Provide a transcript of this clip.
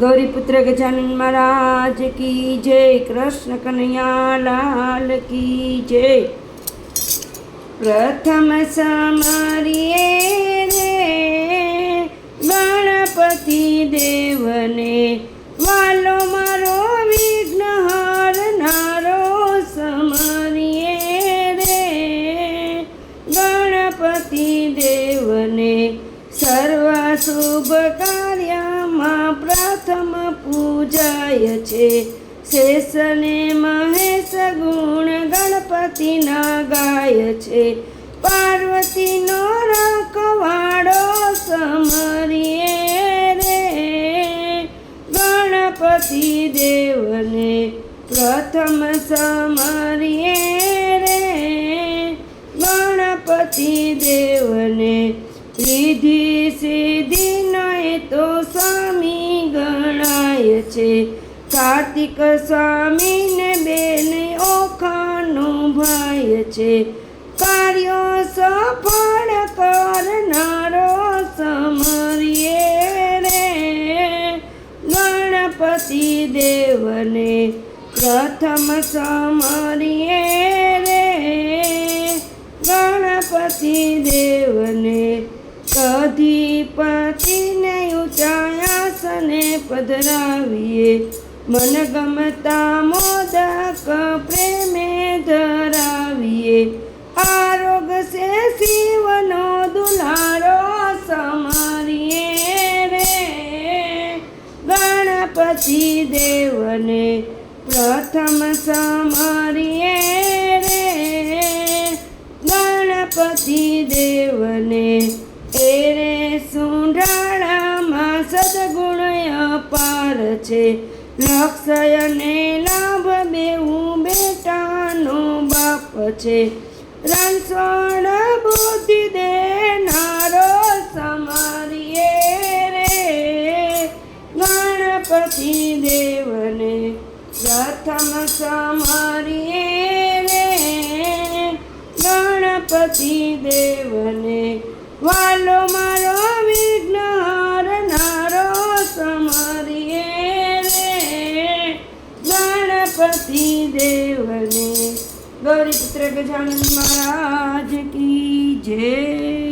ગૌરીપુત્ર ગજાનન મહારાજ કી જય, કૃષ્ણ કનૈયા લાલ કી જય. પ્રથમ સમરીએ રે ગણપતિ દેવને, વાલો મારો વિઘ્ન હરનારો સમરીએ રે. ગણપતિ દેવને સર્વ શુભ કાર્યમાં પ્રથમ પૂજાય છે. શેષને મહેશ ગુણ ગણપતિના ગાય છે. પાર્વતીનો રખવાડો સમરીએ રે. ગણપતિ દેવને પ્રથમ સમરીએ રે. ગણપતિ દેવને રીધિ ગણાય છે. કાર્તિક સ્વામીને બેન ઓખાનો ભાઈ છે. કાર્યો સફળ કરનારો સમરીએ રે. ગણપતિ દેવને પ્રથમ સમરીએ રે. ગણપતિ દેવને અધિપતિને ઊંચાયાસને પધરાવીએ. મન ગમતા મોદક પ્રેમે ધરાવીએ. આરોગ સે શિવનો દુલારો સમારીએ રે. ગણપતિ દેવને પ્રથમ સમારીએ રે. ગણપતિ દેવને એરે સદગુણ અપાર છે. લક્ષયને લાભ બેવું બેટાનો બાપ છે. રણછોડ બુદ્ધિ દેનારો સમારીએ રે. ગણપતિ દેવને પ્રથમ સમારીએ રે. ગણપતિ દેવને વાલો મારો ગણપતિ દેવને ગૌરીપુત્ર ગજાનન મહારાજ કી જય.